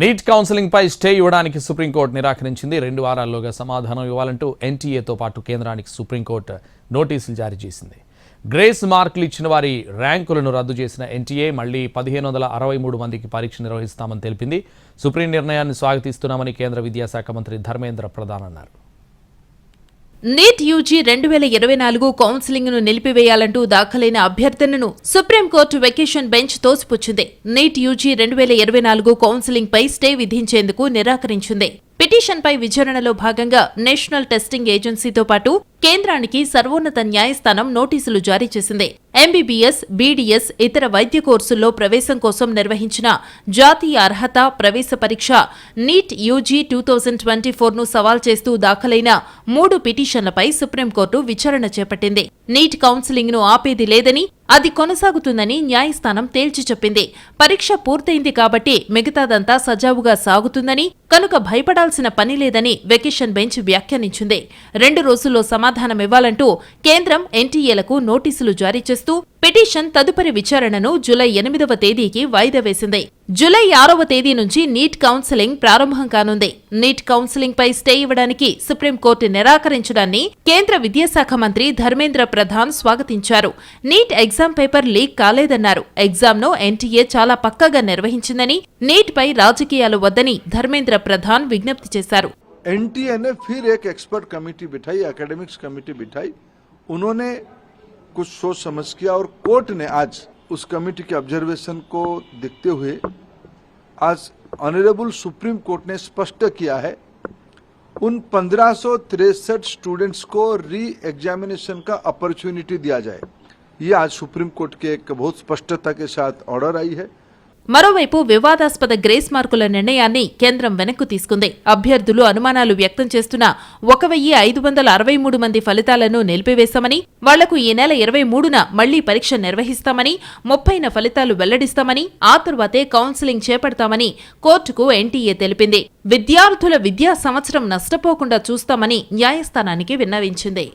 Neat counselling పై stay ఇవ్వడానికి supreme court నిరాకరించింది. రెండు వారాల్లోగా సమాధానం ఇవ్వాలంటూ ఎన్టీఏతో పాటు కేంద్రానికి సుప్రీంకోర్టు నోటీసులు జారీ చేసింది. గ్రేస్ మార్కులు ఇచ్చిన వారి ర్యాంకులను రద్దు చేసిన ఎన్టీఏ మళ్ళీ పదిహేను వందల అరవై మూడు మందికి పరీక్ష నిర్వహిస్తామని తెలిపింది. సుప్రీం నిర్ణయాన్ని స్వాగతిస్తున్నామని కేంద్ర విద్యాశాఖ మంత్రి ధర్మేంద్ర ప్రధాన్ అన్నారు. నీట్ యూజీ రెండు వేల ఇరవై నాలుగు కౌన్సిలింగ్ను నిలిపివేయాలంటూ దాఖలైన అభ్యర్థనను సుప్రీంకోర్టు వెకేషన్ బెంచ్ తోసిపుచ్చింది. నీట్ యూజీ రెండు వేల ఇరవై నాలుగు కౌన్సిలింగ్ పై స్టే విధించేందుకు నిరాకరించింది. పిటిషన్పై విచారణలో భాగంగా నేషనల్ టెస్టింగ్ ఏజెన్సీతో పాటు కేంద్రానికి సర్వోన్నత న్యాయస్థానం నోటీసులు జారీ చేసింది. ఎంబీబీఎస్ బీడీఎస్ ఇతర వైద్య కోర్సుల్లో ప్రవేశం కోసం నిర్వహించిన జాతీయ అర్హత ప్రవేశ పరీక్ష NEET UG two thousand twenty ను సవాల్ చేస్తూ దాఖలైన మూడు పిటిషన్లపై సుప్రీంకోర్టు విచారణ చేపట్టింది. నీట్ కౌన్సిలింగ్ను ఆపేది లేదని అది కొనసాగుతుందని న్యాయస్థానం తేల్చి చెప్పింది. పరీక్ష పూర్తయింది కాబట్టి మిగతాదంతా సజావుగా సాగుతుందని కనుక భయపడాల్సిన పని లేదని వెకేషన్ బెంచ్ వ్యాఖ్యానించింది. రెండు రోజుల్లో సమాధానమివ్వాలంటూ కేంద్రం ఎన్టీఏలకు నోటీసులు జారీ చేస్తూ పిటిషన్ తదుపరి విచారణను జులై ఎనిమిదవ తేదీకి వాయిదా వేసింది జులై ఆరవ తేదీ నుంచి నీట్ కౌన్సిలింగ్ ప్రారంభం కానుంది నీట్ కౌన్సిలింగ్ పై స్టే ఇవ్వడానికి సుప్రీంకోర్టు నిరాకరించడాన్ని కేంద్ర విద్యాశాఖ మంత్రి ధర్మేంద్ర ప్రధాన్ స్వాగతించారు నీట్ ఎగ్జామ్ పేపర్ లీక్ కాలేదన్నారు ఎగ్జామ్ ను ఎన్టీఏ చాలా పక్కగా నిర్వహించిందని నీట్ పై రాజకీయాలు వద్దని ధర్మేంద్ర ప్రధాన్ విజ్ఞప్తి చేశారు एनटीए ने फिर एक एक्सपर्ट कमेटी बिठाई एकेडमिक्स कमेटी बिठाई उन्होंने कुछ सोच समझ किया और कोर्ट ने आज उस कमिटी के ऑब्जर्वेशन को देखते हुए आज ऑनरेबल सुप्रीम कोर्ट ने स्पष्ट किया है, उन पंद्रह स्टूडेंट्स को री एग्जामिनेशन का अपॉर्चुनिटी दिया जाए। ये आज सुप्रीम कोर्ट के एक बहुत स्पष्टता के साथ ऑर्डर आई है। మరోవైపు వివాదాస్పద గ్రేస్ మార్కుల నిర్ణయాన్ని కేంద్రం వెనక్కు తీసుకుంది. అభ్యర్థులు అనుమానాలు వ్యక్తం చేస్తున్న ఒక వెయ్యి ఐదు వందల అరవై మూడు మంది ఫలితాలను నిలిపివేశామని వాళ్ళకు ఈ నెల ఇరవై మూడున మళ్ళీ పరీక్ష నిర్వహిస్తామని ముప్పైన ఫలితాలు వెల్లడిస్తామని ఆ తర్వాతే కౌన్సిలింగ్ చేపడతామని కోర్టుకు ఎన్టీఏ తెలిపింది. విద్యార్థుల విద్యా సంవత్సరం నష్టపోకుండా చూస్తామని న్యాయస్థానానికి విన్నవించింది.